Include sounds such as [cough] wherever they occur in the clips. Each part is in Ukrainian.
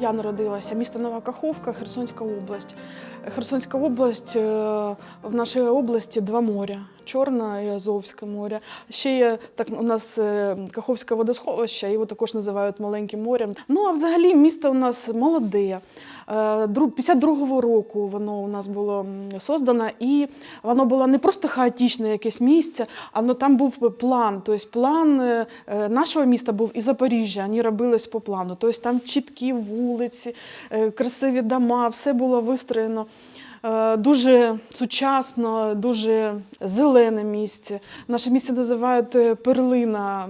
Я народилася місто Нова Каховка, Херсонська область. Херсонська область е, в нашій області два моря Чорне і Азовське море. Ще є так у нас е, Каховське водосховище, його також називають маленьким морем. Ну а взагалі місто у нас молоде. Е, дру- 52-го року воно у нас було создано, і воно було не просто хаотичне якесь місце, а там був план. Тобто план е, е, нашого міста був і Запоріжжя, вони робились по плану. Тобто там чіткі вулиці, е, красиві дома, все було вистроєно. Е, Дуже сучасно, дуже зелене місце. Наше місце називають е, перлина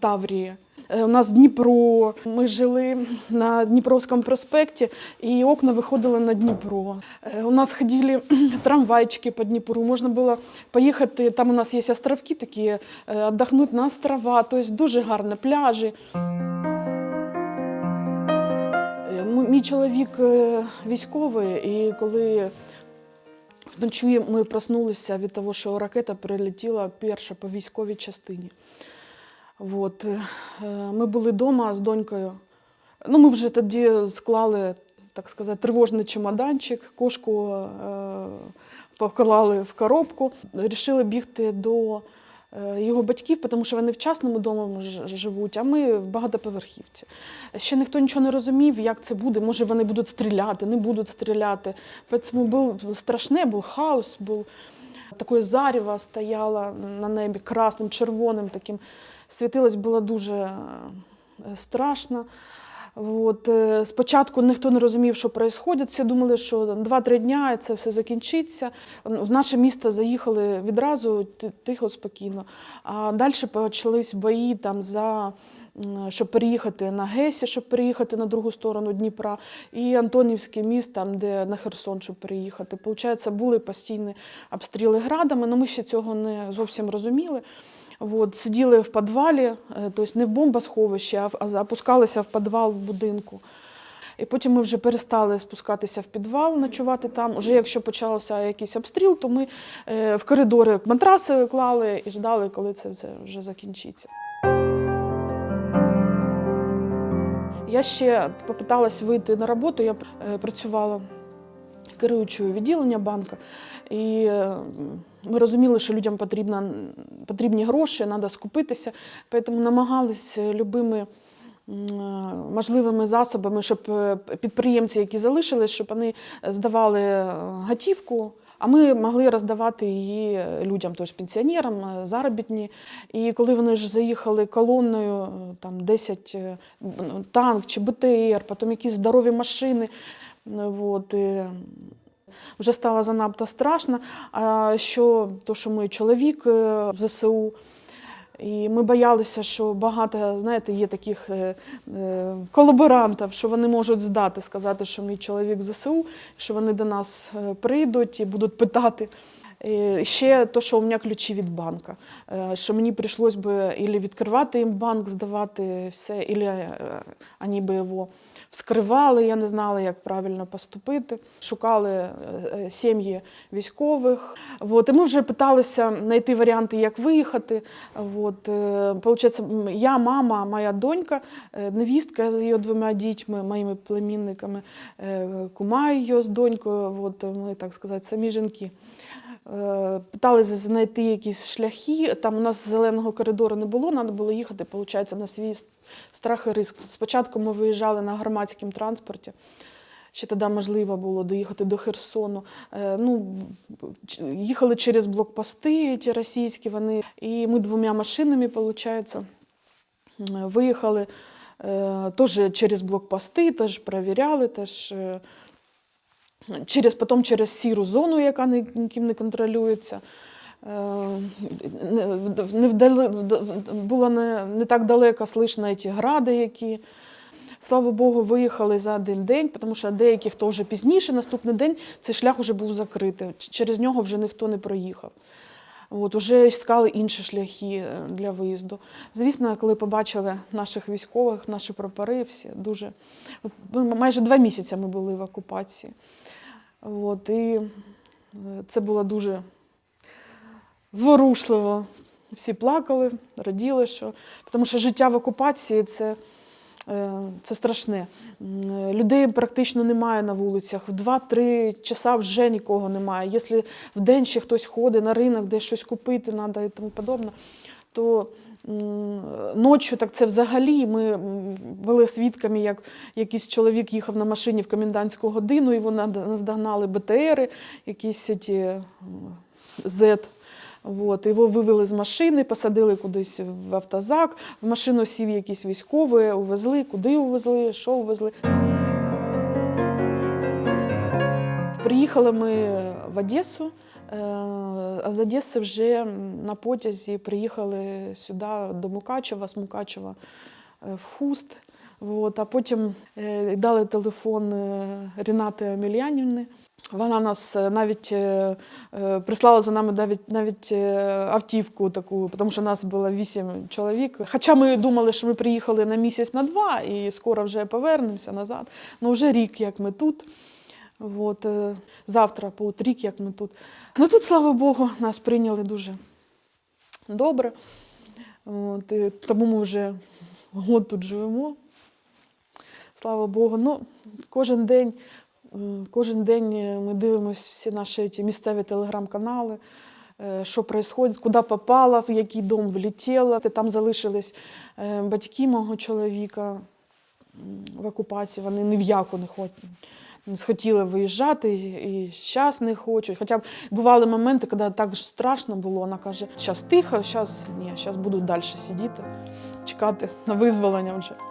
Таврії. Е, У нас Дніпро. Ми жили на Дніпровському проспекті, і окна виходили на Дніпро. У нас ходили [clears throat] трамвайчики по Дніпру. Можна було поїхати. Там у нас є островки такі, віддохнути на острова. Тобто дуже гарні пляжі. Мій чоловік е, військовий, і коли вночі ми проснулися від того, що ракета прилетіла перша по військовій частині. От. е, Ми були вдома з донькою. Ну, ми вже тоді склали, так сказати, тривожний чемоданчик, кошку е, поклали в коробку, рішили бігти до його батьків, тому що вони в частному домі живуть, а ми в багатоповерхівці. Ще ніхто нічого не розумів, як це буде. Може, вони будуть стріляти, не будуть стріляти. Тому був страшне, був хаос, був таке заріва стояло на небі красним, червоним таким. Світилось було дуже е, страшно. От, е, спочатку ніхто не розумів, що відбувається. Всі думали, що 2-3 дня це все закінчиться. В наше місто заїхали відразу тихо, спокійно. А далі почались бої там за. Щоб переїхати на Гесі, щоб переїхати на другу сторону Дніпра, і Антонівський міст, там, де на Херсон, щоб переїхати. Получається, були постійні обстріли градами, але ми ще цього не зовсім розуміли. От, сиділи в підвалі, е, тобто не в бомбосховищі, а запускалися в підвал в будинку. І потім ми вже перестали спускатися в підвал, ночувати там. Уже якщо почався якийсь обстріл, то ми е, в коридори матраси клали і ждали, коли це вже закінчиться. Я ще попиталась вийти на роботу. Я е, працювала керуючою відділення банка, і ми розуміли, що людям потрібна, потрібні гроші, треба скупитися, тому намагалися любими е, можливими засобами, щоб е, підприємці, які залишились, щоб вони здавали е, готівку. А ми могли роздавати її людям, тобто пенсіонерам, е, заробітні. І коли вони ж заїхали колонною, е, там 10 е, ну, танк чи БТР, потім якісь здорові машини. е, От, вже стало занадто страшно. Що то, що ми чоловік е, в ЗСУ, і ми боялися, що багато, знаєте, є таких е, е, колаборантів, що вони можуть здати, сказати, що мій чоловік в ЗСУ, що вони до нас прийдуть і будуть питати. І ще то, що у мене ключі від банка, що мені прийшлось би ілі відкривати їм банк, здавати все, е, вони би його вскривали, я не знала, як правильно поступити. Шукали е, е, сім'ї військових. От, і ми вже питалися знайти варіанти, як виїхати. От, е, получається, я, мама, моя донька, невістка з її двома дітьми, моїми племінниками, кума її з донькою. От, ми, так сказати, самі жінки. Питалися знайти якісь шляхи. Там у нас зеленого коридору не було, треба було їхати, виходить, на свій страх і риск. Спочатку ми виїжджали на громадському транспорті. Ще тоді можливо було доїхати до Херсону. Е, Ну, їхали через блокпости ті російські, вони, і ми двома машинами, виходить, виїхали е, теж через блокпости, теж перевіряли, теж е, через, потім через сіру зону, яка ніким не контролюється. Е, Не, вдали, вд- було не, не так далеко слышно ці гради, які. Слава Богу, виїхали за один день, тому що деяких то вже пізніше, наступний день цей шлях вже був закритий. Через нього вже ніхто не проїхав. От, уже іскали інші шляхи е, для виїзду. Звісно, коли побачили наших військових, наші прапори, всі дуже. Майже два місяці ми були в окупації. От, і е, це було дуже зворушливо. Всі плакали, раділи, що тому що життя в окупації це е, це страшне. Людей практично немає на вулицях. В 2-3 часа вже нікого немає. Якщо в день ще хтось ходить на ринок, де щось купити треба і тому подобне, то ночі так це взагалі. Ми були свідками, як якийсь чоловік їхав на машині в комендантську годину, і вона наздогнали БТРи, якісь м, Z. От, його вивели з машини, посадили кудись в автозак, в машину сів якісь військові, увезли, куди увезли, що увезли. Приїхали ми в Одесу, е, а з Одеси вже на потязі приїхали сюди до Мукачева, з Мукачева е, в Хуст. От, а потім е, дали телефон Рінати Амельянівни. Вона нас е, навіть е, е, прислала за нами навіть, навіть автівку таку, тому що нас було вісім чоловік. Хоча ми думали, що ми приїхали на місяць на два і скоро вже повернемося назад. Ну вже рік, як ми тут. От, завтра, по рік, як ми тут. Ну тут, слава Богу, нас прийняли дуже добре. От, і тому ми вже год тут живемо. Слава Богу. Ну, кожен день, кожен день ми дивимося всі наші ті місцеві телеграм-канали, е, що відбувається, куди попала, в який дом влетіла. Там залишились е, батьки мого чоловіка в окупації, вони ні в яку не хочуть. Схотіли виїжджати і зараз не хочуть. Хоча б бували моменти, коли так ж страшно було. Вона каже, зараз тихо, зараз ні, зараз буду далі сидіти, чекати на визволення вже.